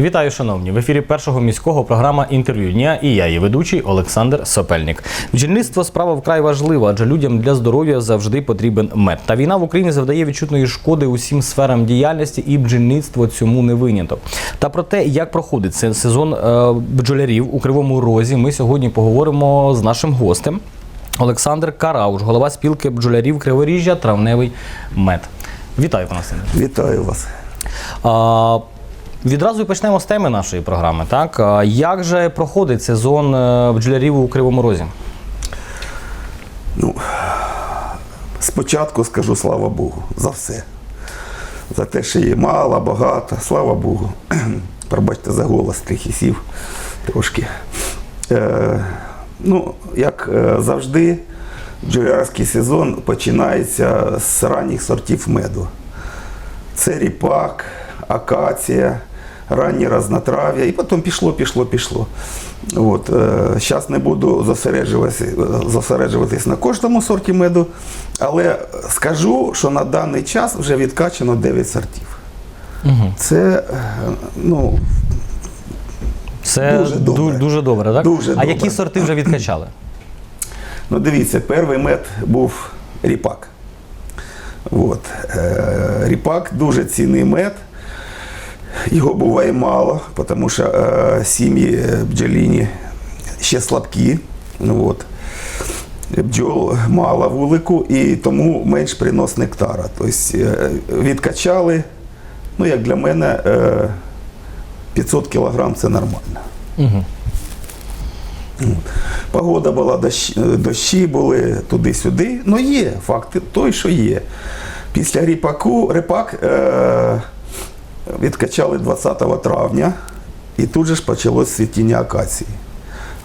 Вітаю, шановні! В ефірі першого міського програма інтерв'ю дня і я, її ведучий Олександр Сопельник. Бджільництво справа вкрай важлива, адже людям для здоров'я завжди потрібен мед. Та війна в Україні завдає відчутної шкоди усім сферам діяльності, і бджільництво цьому не виняток. Та про те, як проходить цей сезон е, бджолярів у Кривому Розі, ми сьогодні поговоримо з нашим гостем. Олександр Карауш, голова спілки бджолярів Криворіжжя, травневий мед. Вітаю, пане. Вітаю вас. Відразу і почнемо з теми нашої програми. Так як же проходить сезон е, бджолярів у Кривому Розі? Ну, спочатку скажу слава Богу за все. За те, що є мало, багато, слава Богу. Пробачте за голос, трохи сів трошки. Е, ну, як е, завжди, бджолярський сезон починається з ранніх сортів меду. Це ріпак, акація, ранні разнотрав'я, і потім пішло, пішло, пішло. От, е, зараз не буду зосереджуватися, зосереджуватись на кожному сорті меду, але скажу, що на даний час вже відкачано 9 сортів. Угу. Це е, ну, Це Дуже ду- добре. дуже добре, так? Дуже а добре. які сорти вже відкачали? Ну, дивіться, перший мед був ріпак. От. Е, ріпак дуже цінний мед. Його буває мало, тому що е, сім'ї бджоліні ще слабкі. Ну, От. Бджол мало вулику і тому менш принос нектара. Тобто е, відкачали, ну як для мене, е, 500 кг це нормально. Угу. Погода була, дощі, дощі були туди-сюди. Ну є, факт той, що є. Після ріпаку репак е, відкачали 20 травня, і тут же ж почалось світіння акації.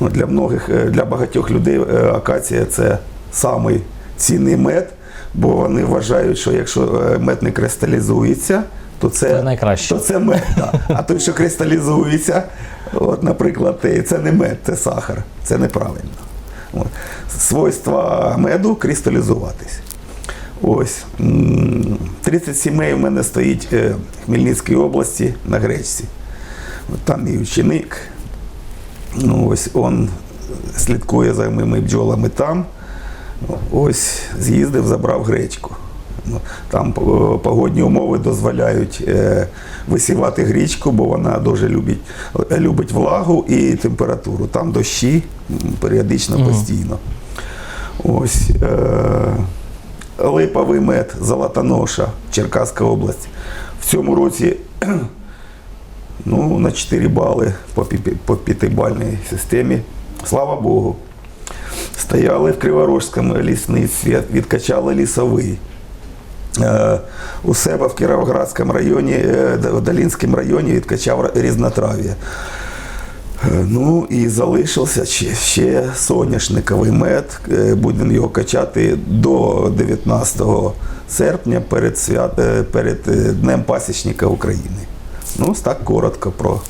Ну, для, многих, е, для багатьох людей е, акація це самий цінний мед, бо вони вважають, що якщо е, мед не кристалізується, то це, Це найкраще. то це мед. Да. А той, що кристалізується, от, наприклад, це не мед, це сахар. Це неправильно. От. Свойства меду кристалізуватись. Ось. 30 сімей у мене стоїть е, в Хмельницькій області на гречці. Там мій ученик. Ну, ось он слідкує за моїми бджолами там. Ось з'їздив, забрав гречку. Ну, Там е, погодні умови дозволяють е, висівати грічку, бо вона дуже любить, любить влагу і температуру. Там дощі періодично постійно. Ось е, липовий мед Золотоноша, Черкаська область. В цьому році ну, на 4 бали по, п'ятибальній системі. Слава Богу. Стояли в Криворожському лісництві, відкачали лісовий. Е, У себе в Кіровоградському районі, е, в Долінському районі відкачав різнотрав'я. Е, Ну і залишився ще, соняшниковий мед. Е, Будемо його качати до 19 серпня перед, свят, е, перед Днем Пасічника України. Ну, ось так коротко про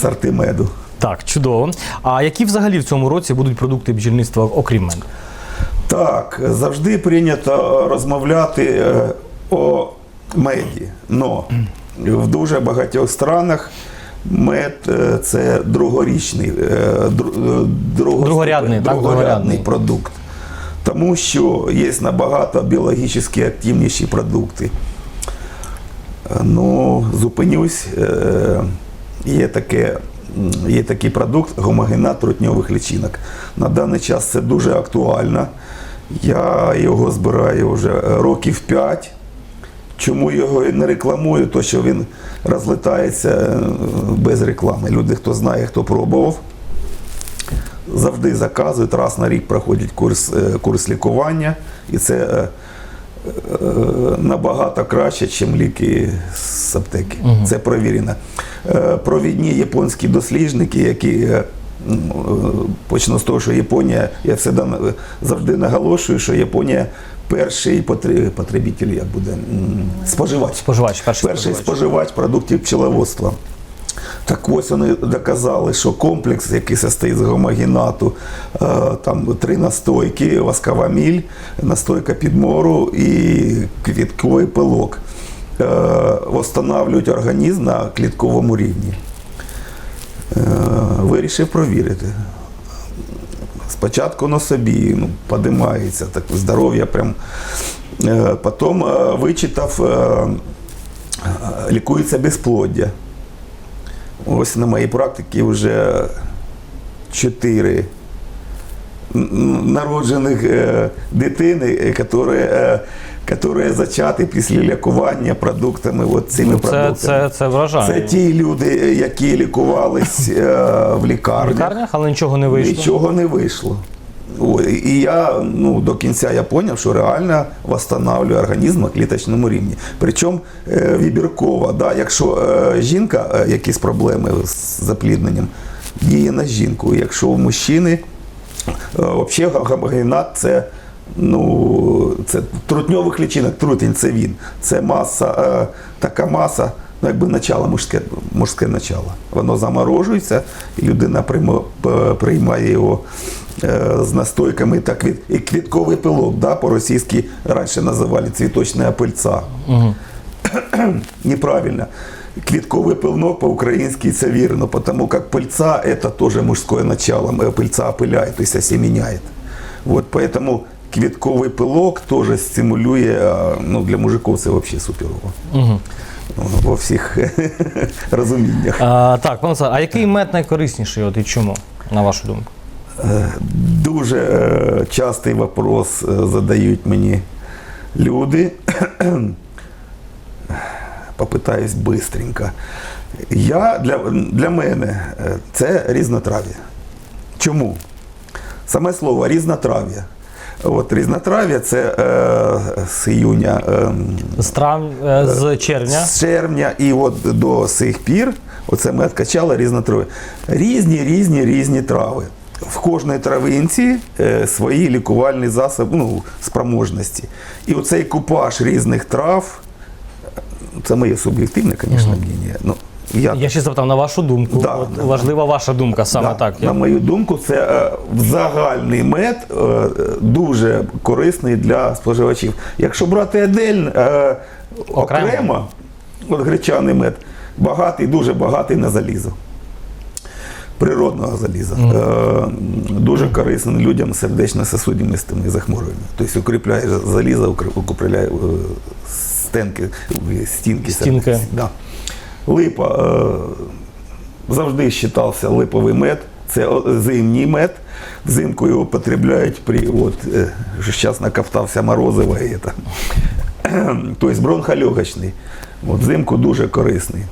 сорти меду. Так, чудово. А які взагалі в цьому році будуть продукти бджільництва, окрім меду? Так, завжди прийнято розмовляти о меді. Но в дуже багатьох странах мед е, це другорічний, е, е, Другорядний, так, другорядний. продукт. Тому що є набагато біологічно активніші продукти. Ну, зупинюсь. Є таке. Є такий продукт гомогенат трутньових личинок. На даний час це дуже актуально. Я його збираю вже років 5. Чому його не рекламую? То що він розлітається е, без реклами. Люди, хто знає, хто пробував, завжди заказують, раз на рік проходять курс, е, курс лікування, і це е, набагато краще, ніж ліки з аптеки. Це провірено. Провідні японські досліджники, які почну з того, що Японія, я завжди наголошую, що Японія перший потре- потребитель, як буде споживач. Споживач, перший, Перший споживач. споживач продуктів пчеловодства. Так ось вони доказали, що комплекс, який состоїть з гомогенату, е, там три настойки, воскова міль, настойка підмору і квітковий пилок, е, восстанавлюють організм на клітковому рівні. е, вирішив провірити. Спочатку на собі ну, подимається, так здоров'я прям. Е, Потім е, вичитав, е, лікується безплоддя. Ось на моїй практиці вже чотири народжених дитини, які, які зачаті після лікування продуктами, от цими Ну, Це, продуктами. це, це вражає. Це ті люди, які лікувались е, в в лікарнях. лікарнях, але нічого не вийшло. Нічого не вийшло. Ой, і я ну, до кінця я зрозумів, що реально встановлює організм на кліточному рівні. Причому е, вибірково, да, якщо е, жінка, е, якісь проблеми з заплідненням, діє на жінку. Якщо у мужчини, е, взагалі гомогенат це Ну, це трутньових лічинок, трутень це він. Це маса, е, така маса, ну якби начало, мужське, мужське начало. Воно заморожується, і людина прийма- п- приймає його е, з настойками та квіт, і квітковий пилок, да, по-російськи раніше називали цвіточна пильця. Угу. Неправильно. Квітковый пыльнок по-украински це вірно, потому как пыльца это тоже мужское начало, э, пыльца опыляет, то есть осеменяет. Вот поэтому квітковий пилок теж стимулює, ну для мужиків це взагалі суперово. Угу. Во всіх розуміннях. А, так, пане а який мед найкорисніший от і чому, на вашу думку? Е, Дуже е, частий вопрос е, задають мені люди. Попитаюсь бистренько. Я, для, для мене це різнотрав'я. Чому? Саме слово різнотрав'я. От різнотрав'я це е, з іюня. е, З трав... е, з червня. з червня і от до сих пір оце ми відкачали різні трави. Різні, різні, різні трави. В кожної травинці е, свої лікувальні засоби, ну, спроможності. І оцей купаж різних трав, е, це моє суб'єктивне, звісно, мнення. Ну, я Я ще запитав на вашу думку. Да, от да, важлива ваша думка саме Да, так. На мою думку, це е, загальний мед е, дуже корисний для споживачів. Якщо брати едель е, Окремо. окремо, от гречаний мед, багатий, дуже багатий на залізо. Природного заліза. Е, дуже корисний людям з сердечно-сосудистими захворюваннями. Тобто укріпляє залізо, укр- укріпляє е, стенки, е, стінки. Стінки. Да. Липа е, завжди вважався липовий мед. Це зимній мед. Взимку його потребляють при от е, зараз накоптався морозиво. І це. Тобто бронхольогочний. От взимку дуже корисний.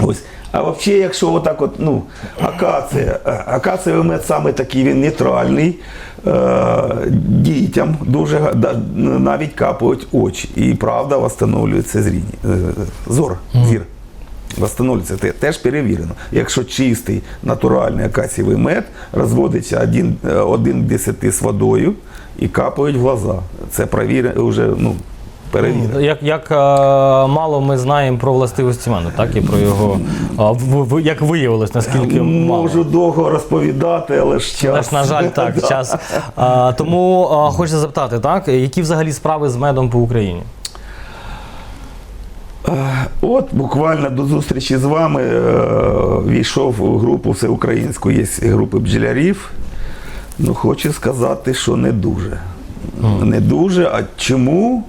Ось. А взагалі, якщо отак от, ну, акація, е, акацієвий мед саме такий він нейтральний, е, дітям дуже навіть капають очі. І правда встановлюється е, зор, зір. Восстановлюється, Те- теж перевірено. Якщо чистий натуральний акацієвий мед, розводиться один, е, один 10 з водою і капають в глаза. Це провірено, вже ну, перевірено. Як, як е, мало ми знаємо про властивості меду, так і про його в- як виявилось, наскільки мало. Можу довго розповідати, але ж час. Але ж, на жаль, так, час. Тому хочеться запитати, так, які взагалі справи з медом по Україні? От буквально до зустрічі з вами е, війшов у групу всеукраїнську, є групи бджолярів. Ну, хочу сказати, що не дуже. Не дуже, а чому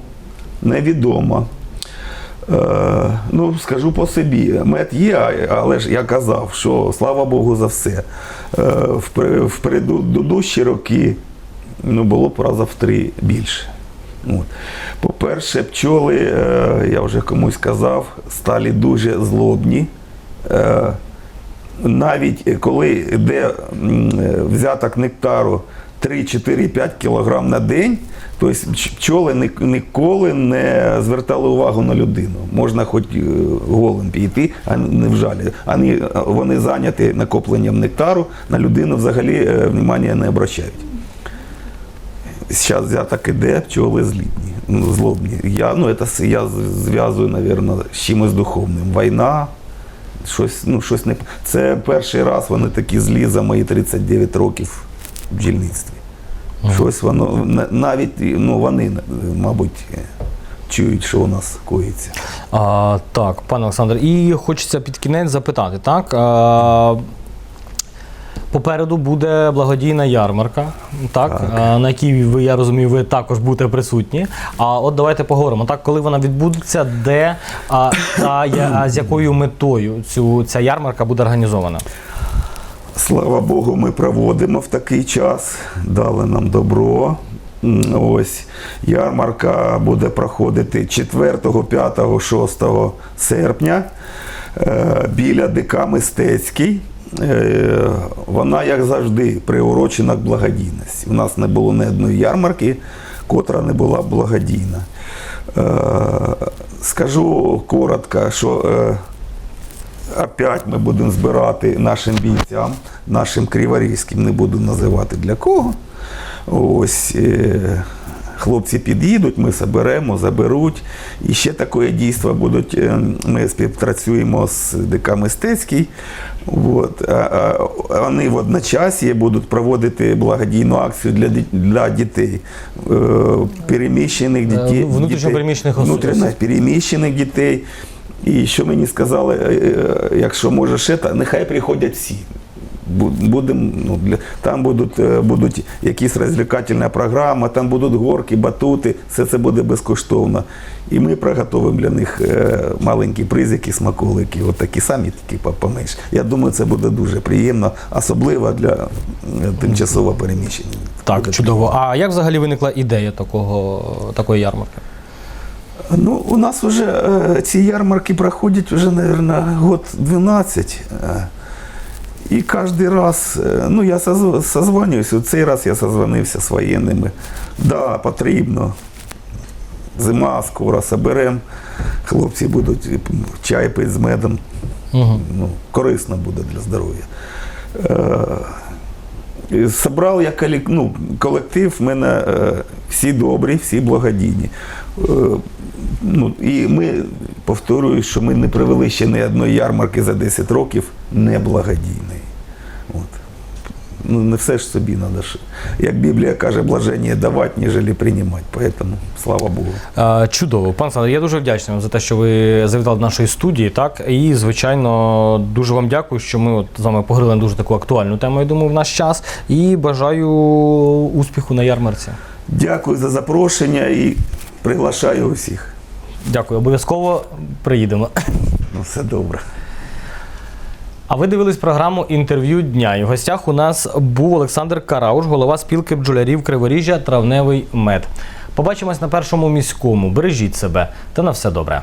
невідомо. Е, ну, скажу по собі, мед є, але ж я казав, що слава Богу за все. Е, в предыдущі роки ну, було б раза в три більше. По-перше, пчоли, е, я вже комусь казав, стали дуже злобні. Е, навіть коли йде е, взяток нектару 3-4-5 кг на день, тобто пчоли ніколи не звертали увагу на людину. Можна хоч голим піти, а не в жалі. Вони, зайняті накопленням нектару, на людину взагалі внимання не обращають. Зараз взяток іде, пчоли злібні, ну, злобні. Я, ну, это, я зв'язую, мабуть, з чимось духовним. Війна, щось, ну, щось не. Це перший раз вони такі злі за мої 39 років в бджільництві. Щось воно навіть ну, вони, мабуть, чують, що у нас коїться. А, так, пане Олександр, і хочеться під кінець запитати, так? А, попереду буде благодійна ярмарка, так, Так. На якій ви, я розумію, ви також будете присутні. А от давайте поговоримо, так, коли вона відбудеться, де а, та, я- а з якою метою цю, ця ярмарка буде організована? Слава Богу, ми проводимо в такий час, дали нам добро. Ось ярмарка буде проходити 4, 5, 6 серпня е, біля ДК Мистецький. Е, Вона, як завжди, приурочена к благодійності. У нас не було ні одної ярмарки, котра не була благодійна. Е, Скажу коротко, що е, Опять ми будемо збирати нашим бійцям, нашим криворізьким, не буду називати для кого. Ось хлопці під'їдуть, ми заберемо, заберуть. І ще таке дійство будуть. е, Ми співпрацюємо з ДК Мистецький. От, вони в одночасі будуть проводити благодійну акцію для, для дітей, е, переміщених дітей. ну, внутрішньопереміщених переміщених дітей. І що мені сказали, е, е, якщо може ще, нехай приходять всі. Бу- Будем, ну, для, там будуть, е, будуть якісь розвлекательна програма, там будуть горки, батути, все це буде безкоштовно. І ми приготуємо для них е, маленькі призики, смаколики, от такі самі, такі по- поменше. Я думаю, це буде дуже приємно, особливо для тимчасово переміщених. Так, Буде чудово. А як взагалі виникла ідея такого, такої ярмарки? Ну, у нас вже е, ці ярмарки проходять вже, мабуть, год 12. І кожен раз, е, ну, я созв- созванююся, цей раз я созвонився з воєнними. Да, потрібно. Зима скоро соберемо. Хлопці будуть чай пити з медом. Угу. Ну, корисно буде для здоров'я. Е, Собрав я колек- ну, колектив, в мене е, всі добрі, всі благодійні. Е, ну, і ми, повторюю, що ми не привели ще ні одної ярмарки за 10 років неблагодійної. От. Ну, не все ж собі треба. Як Біблія каже, блаження давати, ніж приймати. Поэтому, слава Богу. Е, Чудово, пан Олександр, я дуже вдячний вам за те, що ви завітали до нашої студії. Так і звичайно, дуже вам дякую, що ми от з вами поговорили на дуже таку актуальну тему. Я думаю, в наш час. І бажаю успіху на ярмарці. Дякую за запрошення і приглашаю усіх. Дякую, обов'язково приїдемо. Ну, все добре. А ви дивились програму інтерв'ю дня. І в гостях у нас був Олександр Карауш, голова спілки бджолярів Криворіжжя Травневий мед. Побачимось на першому міському. Бережіть себе та на все добре.